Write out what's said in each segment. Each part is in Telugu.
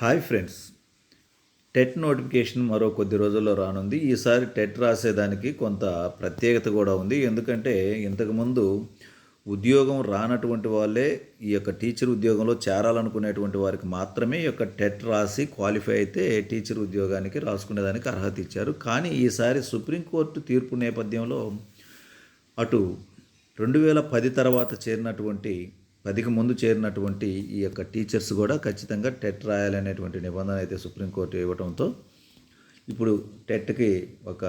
Hi friends. టెట్ నోటిఫికేషన్ మరో కొద్ది రోజుల్లో రానుంది. ఈసారి టెట్ రాసేదానికి కొంత ప్రత్యేకత కూడా ఉంది. ఎందుకంటే ఇంతకుముందు ఉద్యోగం రానటువంటి వాళ్ళే ఈ యొక్క టీచర్ ఉద్యోగంలో చేరాలనుకునేటువంటి వారికి మాత్రమే ఈ యొక్క టెట్ రాసి క్వాలిఫై అయితే టీచర్ ఉద్యోగానికి రాసుకునేదానికి అర్హత ఇచ్చారు. కానీ ఈసారి సుప్రీంకోర్టు తీర్పు నేపథ్యంలో అటు రెండు వేల పది తర్వాత చేరినటువంటి పదికి ముందు చేరినటువంటి ఈ యొక్క టీచర్స్ కూడా ఖచ్చితంగా టెట్ రాయాలనేటువంటి నిబంధన అయితే సుప్రీంకోర్టు ఇవ్వడంతో ఇప్పుడు టెట్కి ఒక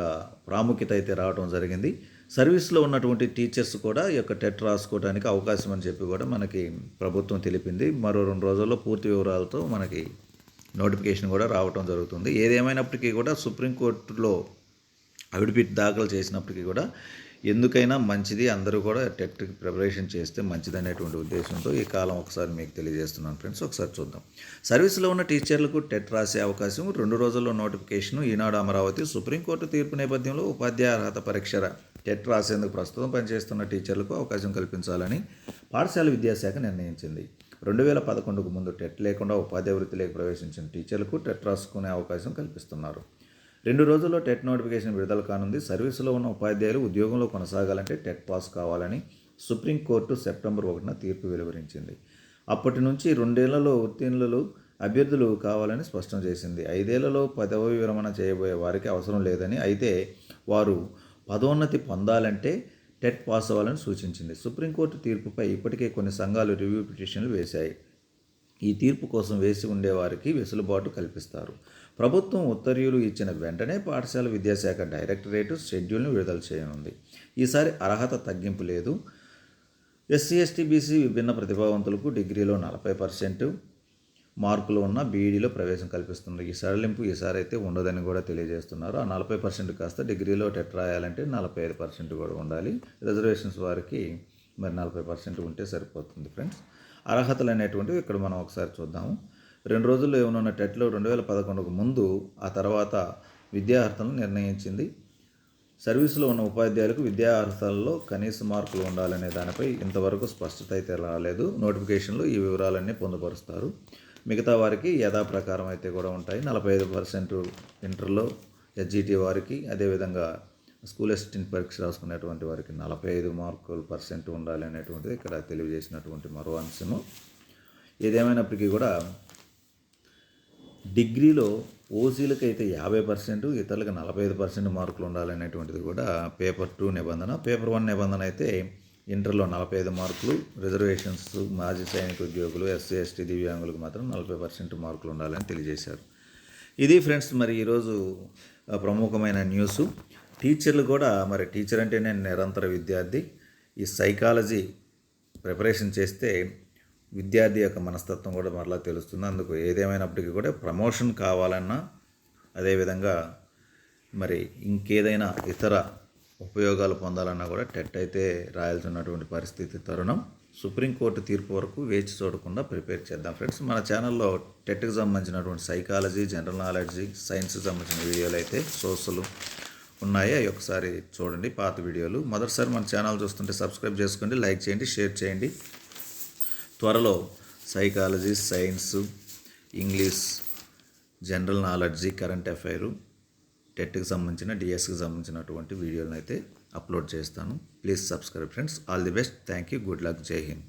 ప్రాముఖ్యత అయితే రావడం జరిగింది. సర్వీస్లో ఉన్నటువంటి టీచర్స్ కూడా ఈ యొక్క టెట్ రాసుకోవడానికి అవకాశం అని చెప్పి కూడా మనకి ప్రభుత్వం తెలిపింది. మరో రెండు రోజుల్లో పూర్తి వివరాలతో మనకి నోటిఫికేషన్ కూడా రావటం జరుగుతుంది. ఏదేమైనప్పటికీ కూడా సుప్రీంకోర్టులో అవిడిపిట్ దాఖలు చేసినప్పటికీ కూడా ఎందుకైనా మంచిది అందరూ కూడా టెట్కి ప్రిపరేషన్ చేస్తే మంచిది అనేటువంటి ఉద్దేశంతో ఈ కాలం ఒకసారి మీకు తెలియజేస్తున్నాను ఫ్రెండ్స్ ఒకసారి చూద్దాం. సర్వీస్లో ఉన్న టీచర్లకు టెట్ రాసే అవకాశం రెండు రోజుల్లో నోటిఫికేషన్ ఈనాడు అమరావతి సుప్రీంకోర్టు తీర్పు నేపథ్యంలో ఉపాధ్యాయ అర్హత పరీక్ష టెట్ రాసేందుకు ప్రస్తుతం పనిచేస్తున్న టీచర్లకు అవకాశం కల్పించాలని పాఠశాల విద్యాశాఖ నిర్ణయించింది. రెండు వేల పదకొండుకు ముందు టెట్ లేకుండా ఉపాధ్యాయ వృత్తిలోకి ప్రవేశించిన టీచర్లకు టెట్ రాసుకునే అవకాశం కల్పిస్తున్నారు. రెండు రోజుల్లో టెట్ నోటిఫికేషన్ విడుదల కానుంది. సర్వీసులో ఉన్న ఉపాధ్యాయులు ఉద్యోగంలో కొనసాగాలంటే టెట్ పాస్ కావాలని సుప్రీంకోర్టు సెప్టెంబర్ ఒకటిన తీర్పు వెలువరించింది. అప్పటి నుంచి రెండేళ్ళలో ఉత్తీర్ణులు అభ్యర్థులు కావాలని స్పష్టం చేసింది. ఐదేళ్ళలో పదవి విరమణ చేయబోయే వారికి అవసరం లేదని అయితే వారు పదోన్నతి పొందాలంటే టెట్ పాస్ అవ్వాలని సూచించింది. సుప్రీంకోర్టు తీర్పుపై ఇప్పటికే కొన్ని సంఘాలు రివ్యూ పిటిషన్లు వేశాయి. ఈ తీర్పు కోసం వేసి ఉండేవారికి వెసులుబాటు కల్పిస్తారు. ప్రభుత్వం ఉత్తర్యులు ఇచ్చిన వెంటనే పాఠశాల విద్యాశాఖ డైరెక్టరేటు షెడ్యూల్ను విడుదల చేయనుంది. ఈసారి అర్హత తగ్గింపు లేదు. ఎస్సీ ఎస్టీ బీసీ విభిన్న ప్రతిభావంతులకు డిగ్రీలో నలభై పర్సెంట్ మార్కులు ఉన్న బీఈడీలో ప్రవేశం కల్పిస్తుంది ఈ సడలింపు ఈసారి అయితే ఉండదని కూడా తెలియజేస్తున్నారు. ఆ నలభై పర్సెంట్ కాస్త డిగ్రీలో టెట్ రాయాలంటే నలభై ఐదు పర్సెంట్ కూడా ఉండాలి. రిజర్వేషన్స్ వారికి మరి నలభై పర్సెంట్ ఉంటే సరిపోతుంది ఫ్రెండ్స్. అర్హతలు అనేటువంటివి ఇక్కడ మనం ఒకసారి చూద్దాము. రెండు రోజుల్లో ఏమనున్న టెట్లో రెండు వేల పదకొండుకు ముందు ఆ తర్వాత విద్యా నిర్ణయించింది. సర్వీసులో ఉన్న ఉపాధ్యాయులకు విద్యా అర్హతల్లో కనీస మార్కులు ఉండాలనే దానిపై ఇంతవరకు స్పష్టత అయితే రాలేదు. నోటిఫికేషన్లో ఈ వివరాలన్నీ పొందుపరుస్తారు. మిగతా వారికి యథాప్రకారం అయితే కూడా ఉంటాయి. నలభై ఐదు పర్సెంట్ ఇంటర్లో ఎస్జిటి వారికి అదేవిధంగా స్కూల్ అసిస్టెంట్ పరీక్ష రాసుకునేటువంటి వారికి నలభై ఐదు మార్కులు పర్సెంట్ ఉండాలి అనేటువంటిది ఇక్కడ తెలియజేసినటువంటి మరో అంశము. ఏదేమైనప్పటికీ కూడా డిగ్రీలో ఓసీలకు అయితే యాభై పర్సెంట్ ఇతరులకు నలభై ఐదు పర్సెంట్ మార్కులు ఉండాలనేటువంటిది కూడా పేపర్ టూ నిబంధన. పేపర్ వన్ నిబంధన అయితే ఇంటర్లో నలభై ఐదు మార్కులు రిజర్వేషన్స్ మాజీ సైనిక ఉద్యోగులు ఎస్సీ ఎస్టీ దివ్యాంగులకు మాత్రం నలభై పర్సెంట్ మార్కులు ఉండాలని తెలియజేశారు. ఇది ఫ్రెండ్స్ మరి ఈరోజు ప్రముఖమైన న్యూస్. టీచర్లు కూడా మరి టీచర్ అంటే నేను నిరంతర విద్యార్థి. ఈ సైకాలజీ ప్రిపరేషన్ చేస్తే విద్యార్థి యొక్క మనస్తత్వం కూడా మరలా తెలుస్తుంది. అందుకు ఏదేమైనప్పటికీ కూడా ప్రమోషన్ కావాలన్నా అదేవిధంగా మరి ఇంకేదైనా ఇతర ఉపయోగాలు పొందాలన్నా కూడా టెట్ అయితే రాయాల్సినటువంటి పరిస్థితి తరుణం. సుప్రీంకోర్టు తీర్పు వరకు వేచి చూడకుండా ప్రిపేర్ చేద్దాం. ఫ్రెండ్స్ మన ఛానల్లో టెట్కి సంబంధించినటువంటి సైకాలజీ జనరల్ నాలెడ్జీ సైన్స్కి సంబంధించిన వీడియోలు అయితే సోషల్ ఉన్నాయి? అవి ఒకసారి చూడండి పాత వీడియోలు. మొదటిసారి మన ఛానల్ చూస్తుంటే సబ్స్క్రైబ్ చేసుకోండి లైక్ చేయండి షేర్ చేయండి. త్వరలో psychology science English general knowledge current affair టెట్కి సంబంధించిన డిఎస్కి సంబంధించినటువంటి వీడియోలను అయితే అప్లోడ్ చేస్తాను. Please subscribe friends. All the best. Thank you good luck. Jai Hind.